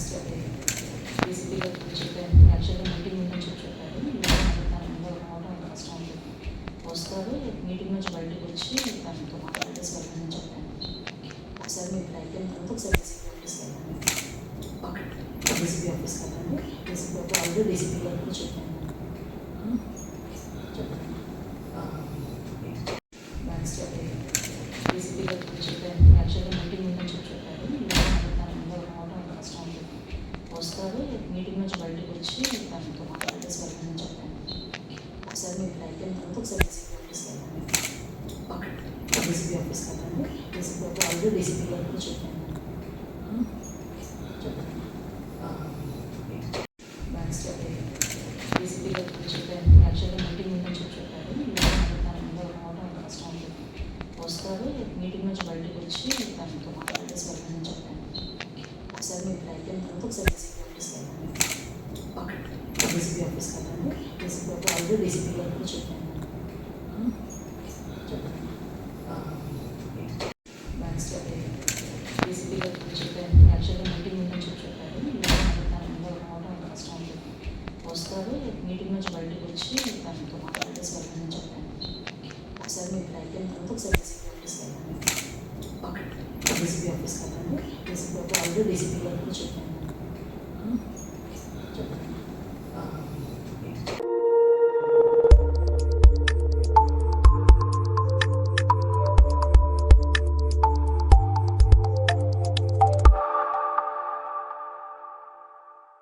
DCP గారికి చెప్పాను యాక్చువల్గా మీటింగ్ నుంచి చెప్పారు తను రావడం కష్టం అవుతుంది వస్తారు మీటింగ్ నుంచి బయటకు వచ్చి తనతో మాట్లాడేసి వెళ్ళమని చెప్పాను ఒకసారి మీరు అయిపోయిన తర్వాత ఒకసారి డీసీపీ ఆఫీస్ కదండి డీసీపీ ఆఫీస్ కదండి డీసీపీ ఆల్రెడీ డీసీపీ గారికి చెప్పాను చెప్పండి నెక్స్ట్ అదే డీసీపీ గారికి చెప్పాను యాక్చువల్గా మీటింగ్ నుంచి చెప్పారు తను రావడం కష్టం అవుతుంది వస్తారు మీటింగ్ నుంచి బయటకు వచ్చి తనతో మాట్లాడేసి వెళ్ళమని చెప్పాను. ఒకసారి మీరు ఇక్కడ అయిపోయిన తర్వాత ఒకసారి డీసీపీ ఆఫీస్ కదండి డీసీపీ ఆఫీస్ కదా డీసీపీ ఆఫీస్ ఆల్రెడీ డీసీపీ వరకు కూడా చెప్పాను. చెప్పండి. నెక్స్ట్ అదే డీసీపీ గారికి చెప్పాను. యాక్చువల్గా మీటింగ్ నుంచి చెప్పారు తను రావడం కష్టం వస్తారు. మీటింగ్ నుంచి బయట ఒకసారి మీరు ఇట్లా అయిపోయిన తర్వాత ఒకసారి డీసీపీ ఆఫీస్కి వెళ్ళండి ఓకే డీసీపీ ఆఫీస్కి వెళ్ళండి డీసీపీ ఆఫీస్ ఆల్రెడీ డీసీపీ గారు చెప్పాను డీసీపీ గారు చెప్పాను యాక్చువల్గా మీటింగ్ నుంచి చెప్పారు అందరూ రావడం కష్టం అని వస్తారు మీటింగ్ నుంచి బయటకు వచ్చి దానితో మాట్లాడేసి వెళ్ళాలని చెప్పాను ఒకసారి మీరు ఇట్లా అయిపోయిన తర్వాత ఒకసారి డీసీపీ ఆఫీస్కి వెళ్ళండి డీసీపీ ఆఫీస్ కదండి డీసీపీ ఆల్రెడీ డీసీపీ గారు కూడా చెప్పాను